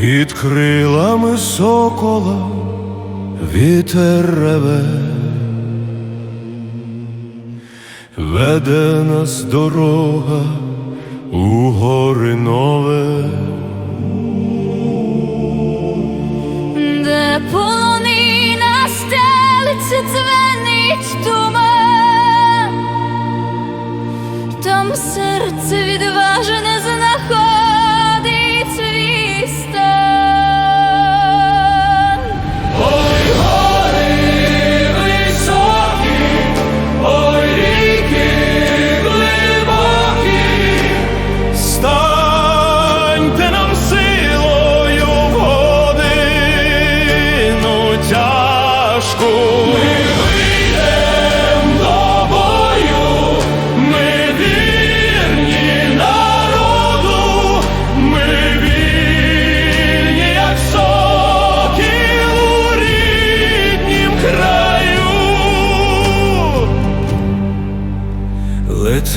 Під крилами сокола вітер реве, веде нас дорога у гори нове,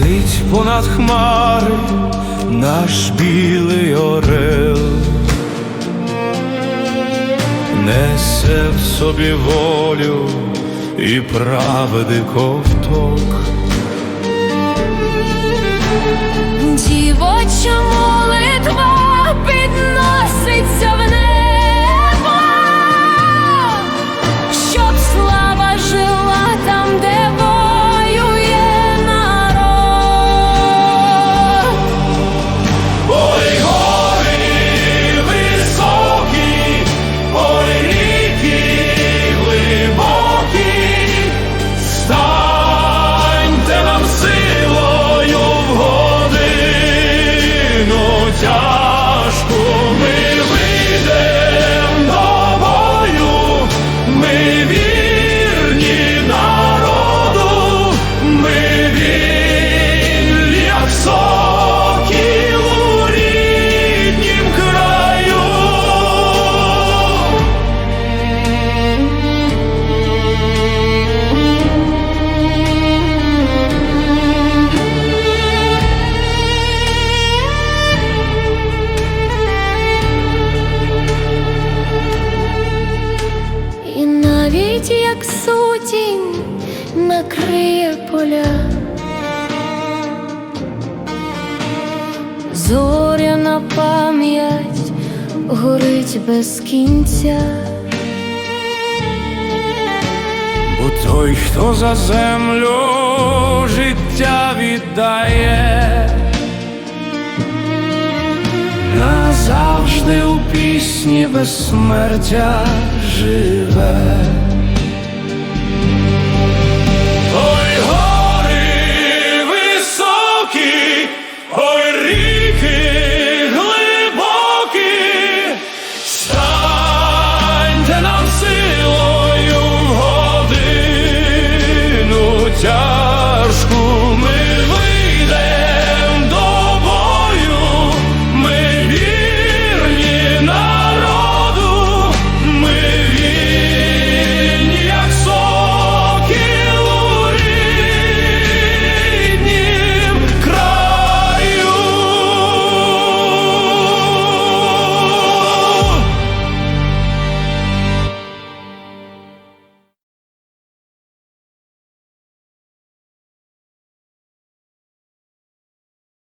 Летить понад хмари наш білий орел, несе в собі волю і правди ковток. Дівоча накриє поля, зоряна пам'ять горить без кінця. Бо той, хто за землю життя віддає, назавжди у пісні безсмертя живе. school.